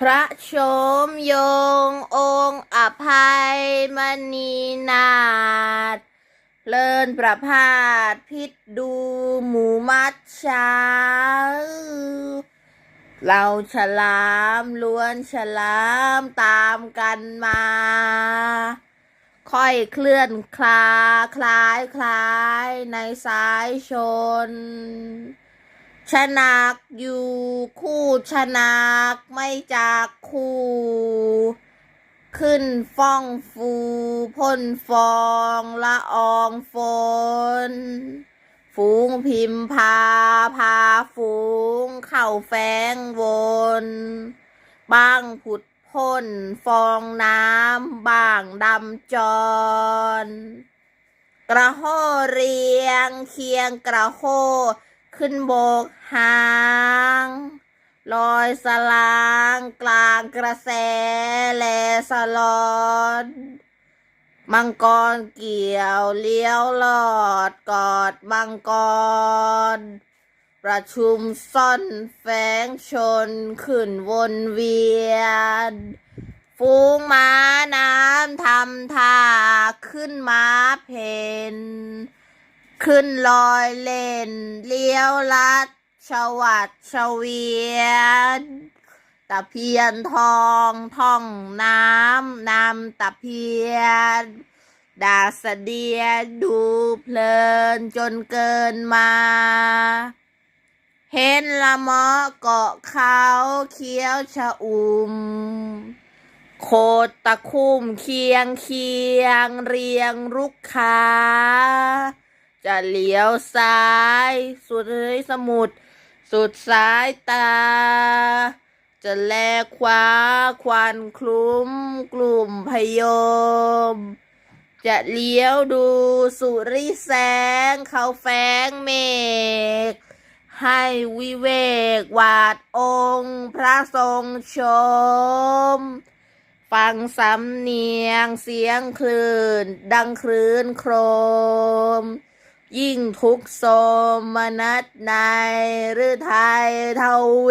พระชมยงองค์อภัยมณีนาถเลินประพาสพิษดูหมูมัดช้าเราฉลามล้วนฉลามตามกันมา ค่อยเคลื่อนคลาคล้ายคล้ายในสายชน ชนักอยู่คู่ชนักไม่จากคู่ ขึ้นฟ้องฟูพ่นฟองละอองฝน ฝูงพิมพาพาฝูงเข้าแฝงวนบ้างผุดพ่นฟองน้ำบ้างดำจร กระโหเรียงเคียงกระโห ขึ้นโบกหางลอยสลางกลางกระแสแลสลอนมังกรเกี่ยวเลี้ยวหลอดกอดมังกร ประชุมซ่อนแฝงชนขึ้นวนเวียน ฟูงม้าน้ำทำท่าขึ้นม้าเพน ขึ้นลอยเล่น เลี้ยวลัดชวัดเฉวียนตะเพียนทองท่องน้ำนำตะเพียนดาสเดียดูเพลินจนเกินมา เห็นละมาะเกาะเขาเคี้ยวชะอุ่ม โคตรตะคุ่มเคียงเคียงเรียงรุกขา จะเลี้ยวซ้าย สุดเฮ้ยสมุด สุดสายตา จะแลขวาควันคลุ้ม กลุ่มพยม จะเลี้ยวดูสุริแสง เขาแฝงเมฆให้วิเวกวาดองค์ พระทรงชม ฟังสำเนียงเสียงคลื่น ดังคลื่นโครม ยิ่งทุกโสมนัดในฤทัยเทวเว